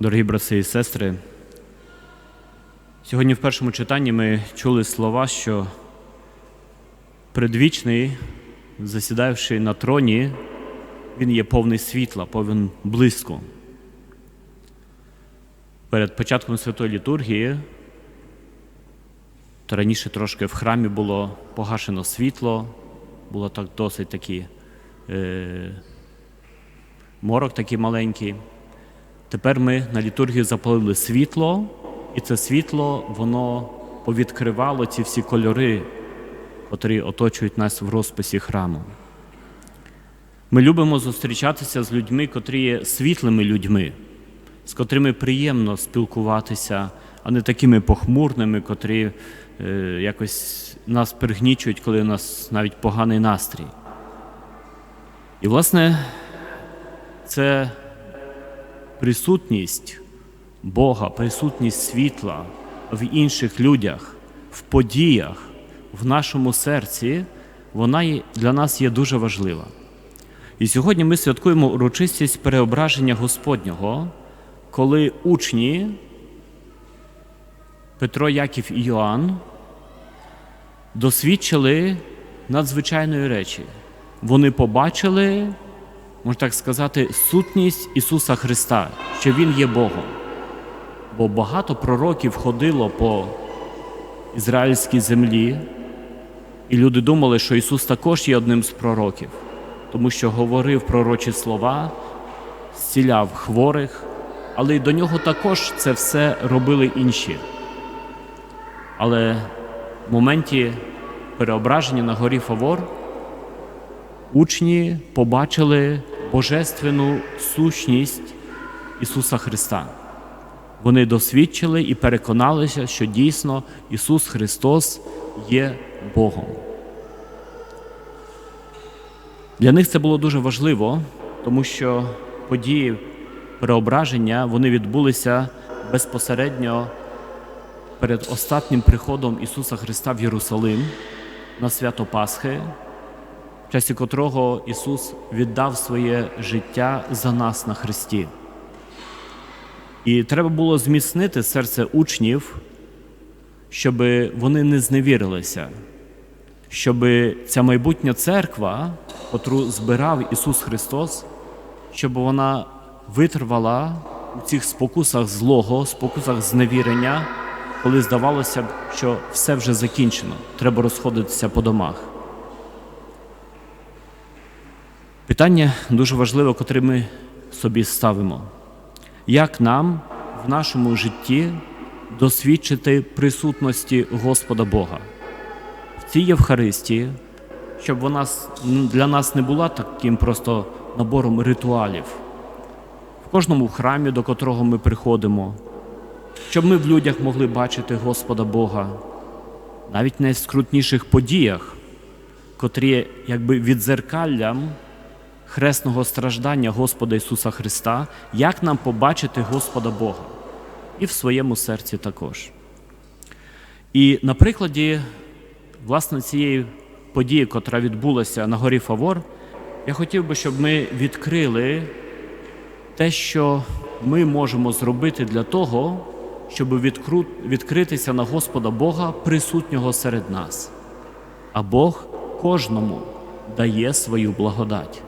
Дорогі брати і сестри, сьогодні в першому читанні ми чули слова, що предвічний, засідаючи на троні, він є повний світла, повен блиску. Перед початком святої літургії, то раніше трошки в храмі було погашено світло, було так досить такі е, морок такий маленький. Тепер ми на літургію запалили світло, і це світло воно повідкривало ці всі кольори, котрі оточують нас в розписі храму. Ми любимо зустрічатися з людьми, котрі є світлими людьми, з котрими приємно спілкуватися, а не такими похмурними, котрі е, якось нас пригнічують, коли у нас навіть поганий настрій. І, власне, це присутність Бога, присутність світла в інших людях, в подіях, в нашому серці, вона для нас є дуже важлива. І сьогодні ми святкуємо урочистість переображення Господнього, коли учні Петро, Яків і Йоанн досвідчили надзвичайної речі. Вони побачили можна так сказати, сутність Ісуса Христа, що Він є Богом. Бо багато пророків ходило по ізраїльській землі, і люди думали, що Ісус також є одним з пророків, тому що говорив пророчі слова, зціляв хворих, але й до нього також це все робили інші. Але в моменті переображення на горі Фавор учні побачили божественну сущність Ісуса Христа. Вони досвідчили і переконалися, що дійсно Ісус Христос є Богом. Для них це було дуже важливо, тому що події переображення вони відбулися безпосередньо перед останнім приходом Ісуса Христа в Єрусалим на свято Пасхи, в часі котрого Ісус віддав своє життя за нас на Христі. І треба було зміцнити серце учнів, щоб вони не зневірилися, щоб ця майбутня церква, котру збирав Ісус Христос, щоб вона витривала у цих спокусах злого, спокусах зневірення, коли здавалося б, що все вже закінчено, треба розходитися по домах. Питання дуже важливе, котре ми собі ставимо. Як нам в нашому житті досвідчити присутності Господа Бога в цій Євхаристії, щоб вона для нас не була таким просто набором ритуалів, в кожному храмі, до котрого ми приходимо, щоб ми в людях могли бачити Господа Бога, навіть в найскрутніших подіях, котрі якби відзеркаллям хресного страждання Господа Ісуса Христа, як нам побачити Господа Бога і в своєму серці також. І на прикладі власне цієї події, котра відбулася на горі Фавор, я хотів би, щоб ми відкрили те, що ми можемо зробити для того, щоб відкру- відкритися на Господа Бога, присутнього серед нас. А Бог кожному дає свою благодать.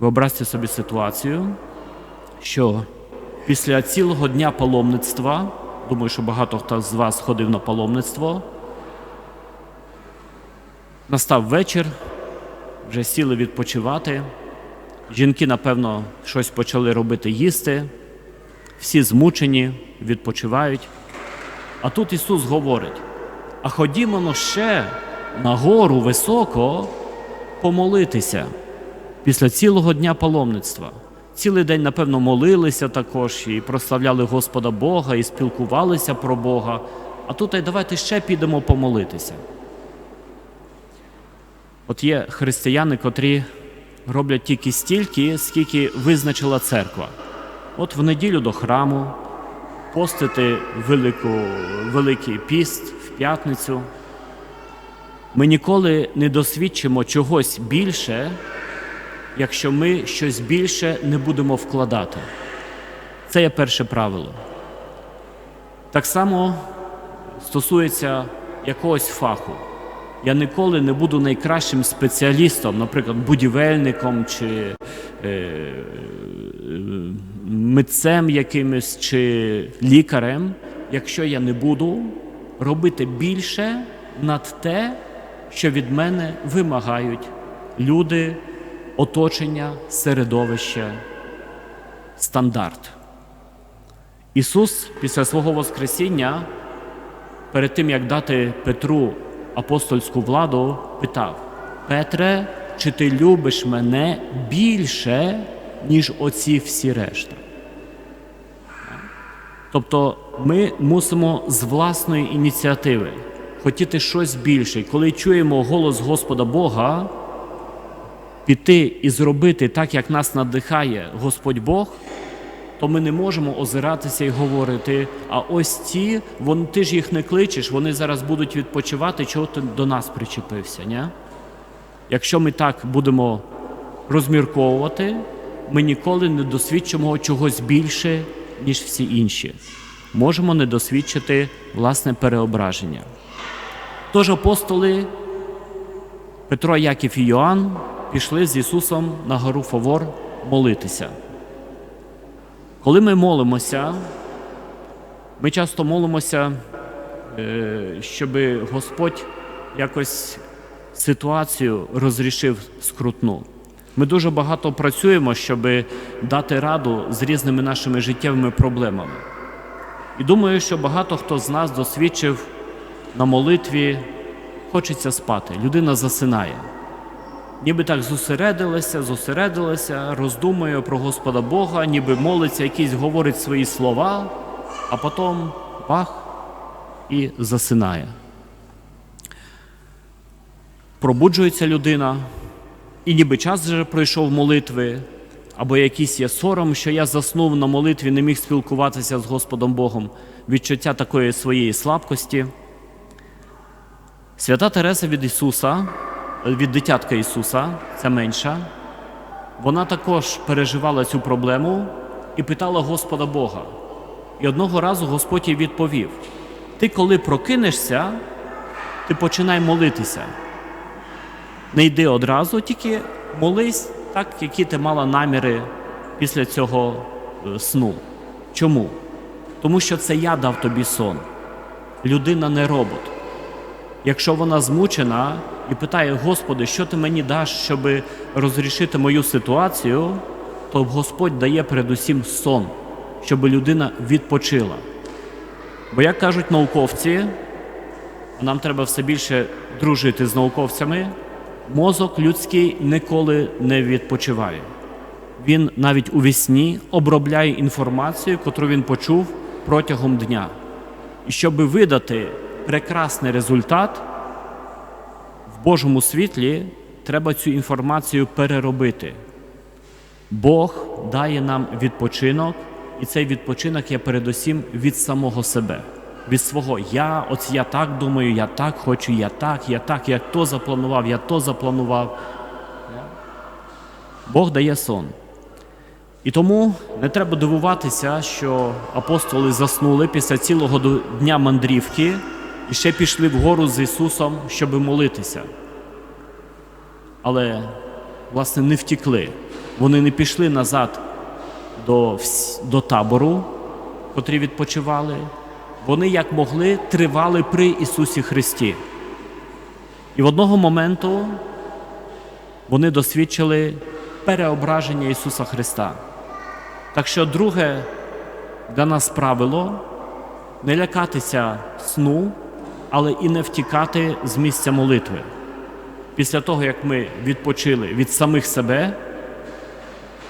Виобразьте собі ситуацію, що після цілого дня паломництва, думаю, що багато хто з вас ходив на паломництво, настав вечір, вже сіли відпочивати. Жінки, напевно, щось почали робити їсти, всі змучені, відпочивають. А тут Ісус говорить: а ходімо ще на гору високо помолитися після цілого дня паломництва. Цілий день, напевно, молилися також і прославляли Господа Бога, і спілкувалися про Бога. А тут ай давайте ще підемо помолитися. От є християни, котрі роблять тільки стільки, скільки визначила церква. От в неділю до храму, постити велику, великий піст в п'ятницю. Ми ніколи не досвідчимо чогось більше, якщо ми щось більше не будемо вкладати. Це є перше правило. Так само стосується якогось фаху. Я ніколи не буду найкращим спеціалістом, наприклад, будівельником чи е, митцем якимось чи лікарем, якщо я не буду робити більше над те, що від мене вимагають люди, оточення, середовище, стандарт. Ісус після свого Воскресіння, перед тим як дати Петру апостольську владу, питав: Петре, чи ти любиш мене більше, ніж оці всі решта? Тобто ми мусимо з власної ініціативи хотіти щось більше. Коли чуємо голос Господа Бога, піти і зробити так, як нас надихає Господь Бог, то ми не можемо озиратися і говорити: а ось ці, вон, ти ж їх не кличеш, вони зараз будуть відпочивати, чого ти до нас причепився. Ні? Якщо ми так будемо розмірковувати, ми ніколи не досвідчимо чогось більше, ніж всі інші. Можемо не досвідчити власне переображення. Тож апостоли Петро, Яків і Йоанн пішли з Ісусом на гору Фавор молитися. Коли ми молимося, ми часто молимося, е, щоб Господь якось ситуацію розрішив скрутну. Ми дуже багато працюємо, щоб дати раду з різними нашими життєвими проблемами. І думаю, що багато хто з нас досвідчив на молитві, хочеться спати, людина засинає. Ніби так зосередилася, зосередилася, роздумує про Господа Бога, ніби молиться, якісь говорить свої слова, а потім бах і засинає. Пробуджується людина, і ніби час вже пройшов молитви, або якийсь є сором, що я заснув на молитві, не міг спілкуватися з Господом Богом, відчуття такої своєї слабкості. Свята Тереса від Ісуса, від дитятка Ісуса, це менша, вона також переживала цю проблему і питала Господа Бога. І одного разу Господь їй відповів: Ти, коли прокинешся, ти починай молитися. Не йди одразу, тільки молись так, які ти мала наміри після цього е, сну. Чому? Тому що це я дав тобі сон. Людина не робот. Якщо вона змучена і питає, Господи, що ти мені даш, щоб розрішити мою ситуацію, то Господь дає передусім сон, щоб людина відпочила. Бо, як кажуть науковці, нам треба все більше дружити з науковцями, мозок людський ніколи не відпочиває. Він навіть у вісні обробляє інформацію, яку він почув протягом дня. І щоб видати прекрасний результат в Божому світлі, треба цю інформацію переробити. Бог дає нам відпочинок, і цей відпочинок є передусім від самого себе, від свого я, от я так думаю, я так хочу, я так, я так, я то запланував, я то запланував. Бог дає сон. І тому не треба дивуватися, що апостоли заснули після цілого дня мандрівки і ще пішли вгору з Ісусом, щоб молитися. Але, власне, не втікли. Вони не пішли назад до, до табору, котрі відпочивали. Вони, як могли, тривали при Ісусі Христі. І в одного моменту вони досвідчили переображення Ісуса Христа. Так що, друге для нас правило не лякатися сну, але і не втікати з місця молитви. Після того, як ми відпочили від самих себе,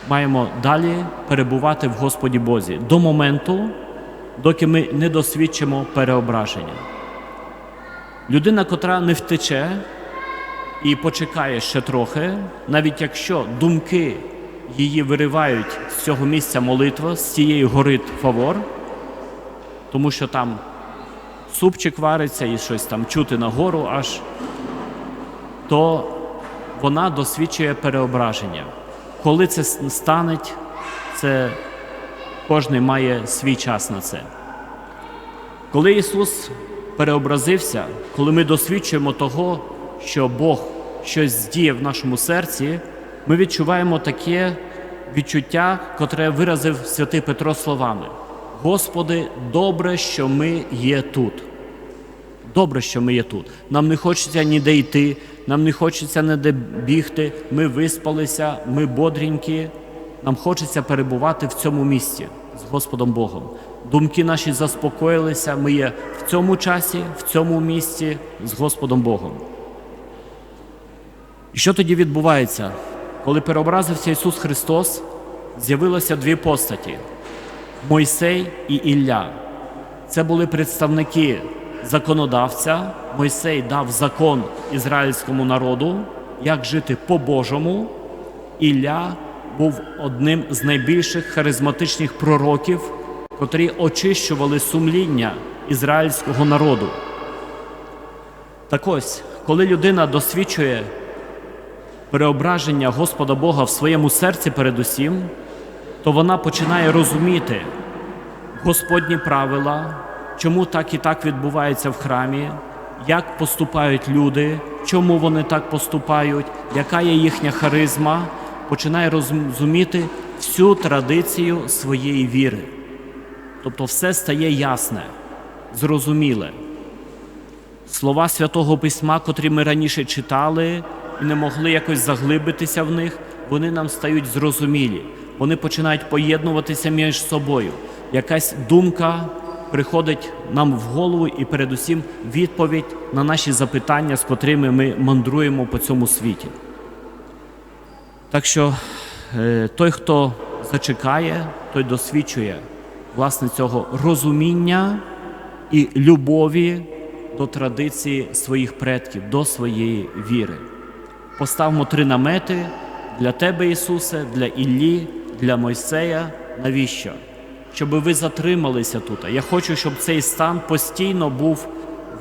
маємо далі перебувати в Господі Бозі до моменту, доки ми не досвідчимо переображення. Людина, котра не втече і почекає ще трохи, навіть якщо думки її виривають з цього місця молитва, з цієї гори фавор, тому що там супчик вариться і щось там чути нагору аж, то вона досвідчує переображення. коли це стане, це кожен має свій час на це. Коли Ісус переобразився, коли ми досвідчуємо того, що Бог щось здіє в нашому серці, ми відчуваємо таке відчуття, котре виразив святий Петро словами: Господи, добре, що ми є тут. Добре, що ми є тут. Нам не хочеться ніде йти, нам не хочеться ніде бігти. Ми виспалися, ми бодренькі. Нам хочеться перебувати в цьому місці з Господом Богом. Думки наші заспокоїлися. Ми є в цьому часі, в цьому місці з Господом Богом. І що тоді відбувається? Коли переобразився Ісус Христос, з'явилося дві постаті Мойсей і Ілля. Це були представники законодавця. Мойсей дав закон ізраїльському народу, як жити по-божому. Ілля був одним з найбільших харизматичних пророків, котрі очищували сумління ізраїльського народу. Так ось, коли людина досвідчує переображення Господа Бога в своєму серці передусім, то вона починає розуміти Господні правила, чому так і так відбувається в храмі, як поступають люди, чому вони так поступають, яка є їхня харизма, починає розуміти всю традицію своєї віри. Тобто все стає ясне, зрозуміле. Слова Святого Письма, котрі ми раніше читали і не могли якось заглибитися в них, вони нам стають зрозумілі. Вони починають поєднуватися між собою. Якась думка приходить нам в голову і передусім відповідь на наші запитання, з котрими ми мандруємо по цьому світі. Так що е, той, хто зачекає, той досвідчує власне цього розуміння і любові до традиції своїх предків, до своєї віри. Поставмо три намети для тебе, Ісусе, для Іллі, для Мойсея. Навіщо? Щоб ви затрималися тут. Я хочу, щоб цей стан постійно був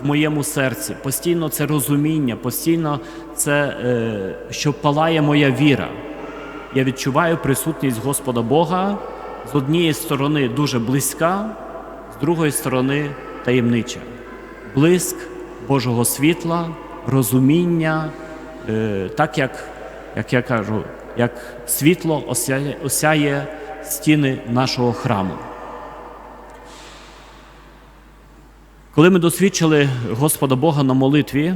в моєму серці, постійно це розуміння, постійно це, е, що палає моя віра. Я відчуваю присутність Господа Бога з однієї сторони дуже близька, з другої сторони таємнича. Блиск Божого світла, розуміння, е, так як, як я кажу, як світло осяє, стіни нашого храму. Коли ми досвідчили Господа Бога на молитві,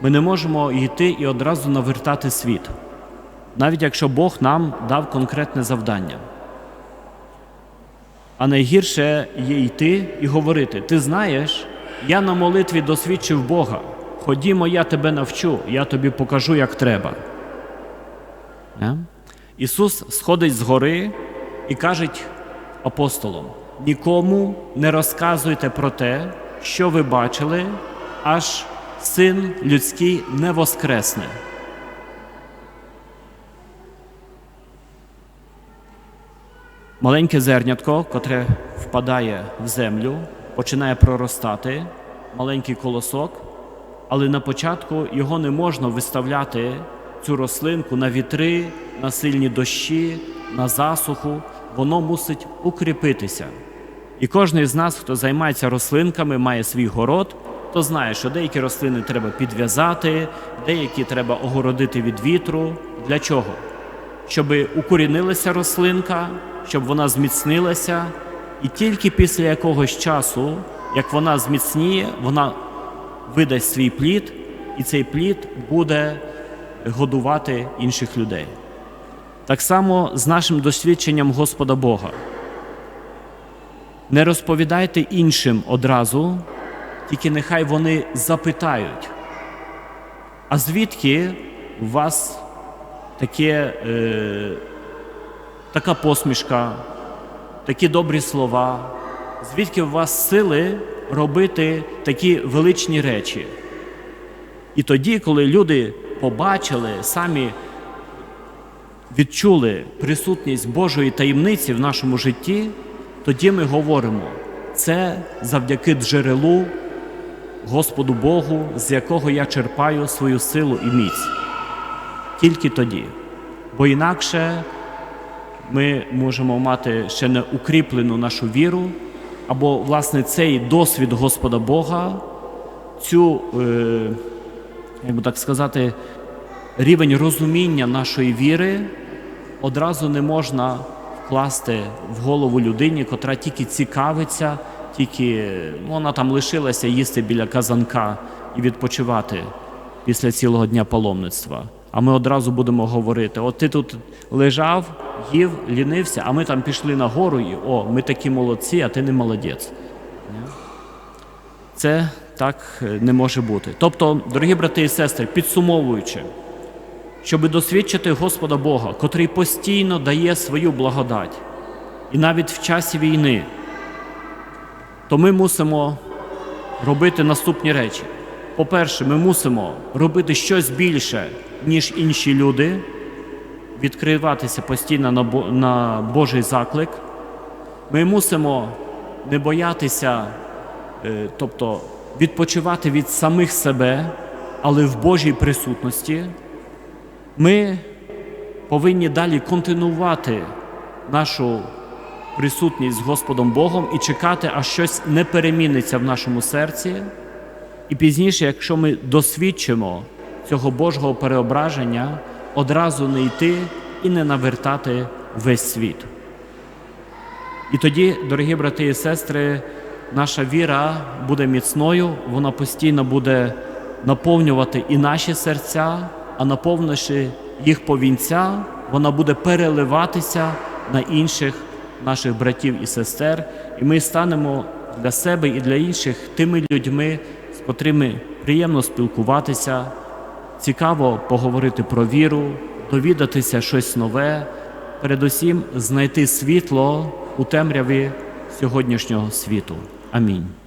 ми не можемо йти і одразу навертати світ, навіть якщо Бог нам дав конкретне завдання. А найгірше є йти і говорити: Ти знаєш, я на молитві досвідчив Бога. Ходімо, я тебе навчу, я тобі покажу, як треба. Ісус сходить з гори і каже апостолам: нікому не розказуйте про те, що ви бачили, аж син людський не воскресне. Маленьке зернятко, котре впадає в землю, починає проростати, маленький колосок, але на початку його не можна виставляти, цю рослинку на вітри, на сильні дощі, на засуху, воно мусить укріпитися. І кожен з нас, хто займається рослинками, має свій город, то знає, що деякі рослини треба підв'язати, деякі треба огородити від вітру. Для чого? Щоб укорінилася рослинка, щоб вона зміцнилася, і тільки після якогось часу, як вона зміцніє, вона видасть свій плід, і цей плід буде годувати інших людей. Так само з нашим досвідченням Господа Бога. Не розповідайте іншим одразу, тільки нехай вони запитають. А звідки у вас таке, е, така посмішка, такі добрі слова? Звідки у вас сили робити такі величні речі? І тоді, коли люди побачили, самі відчули присутність Божої таємниці в нашому житті, тоді ми говоримо, це завдяки джерелу Господу Богу, з якого я черпаю свою силу і міць. Тільки тоді. Бо інакше ми можемо мати ще не укріплену нашу віру, або, власне, цей досвід Господа Бога, цю, е, як би так сказати, рівень розуміння нашої віри одразу не можна вкласти в голову людині, котра тільки цікавиться, тільки ну, вона там лишилася їсти біля казанка і відпочивати після цілого дня паломництва. А ми одразу будемо говорити: от ти тут лежав, їв, лінився, а ми там пішли на гору і о, ми такі молодці, а ти не молодець. Це так е, не може бути. Тобто, дорогі брати і сестри, підсумовуючи, щоб досвідчити Господа Бога, котрий постійно дає свою благодать, і навіть в часі війни, то ми мусимо робити наступні речі. По-перше, ми мусимо робити щось більше, ніж інші люди, відкриватися постійно на Божий заклик. Ми мусимо не боятися, е, тобто відпочивати від самих себе, але в Божій присутності. Ми повинні далі континувати нашу присутність з Господом Богом і чекати, аж щось не переміниться в нашому серці. І пізніше, якщо ми досвідчимо цього Божого переображення, одразу не йти і не навертати весь світ. І тоді, дорогі брати і сестри, наша віра буде міцною, вона постійно буде наповнювати і наші серця, а наповнивши їх повінця, вона буде переливатися на інших наших братів і сестер, і ми станемо для себе і для інших тими людьми, з котрими приємно спілкуватися, цікаво поговорити про віру, довідатися щось нове, передусім знайти світло у темряві сьогоднішнього світу. Амінь.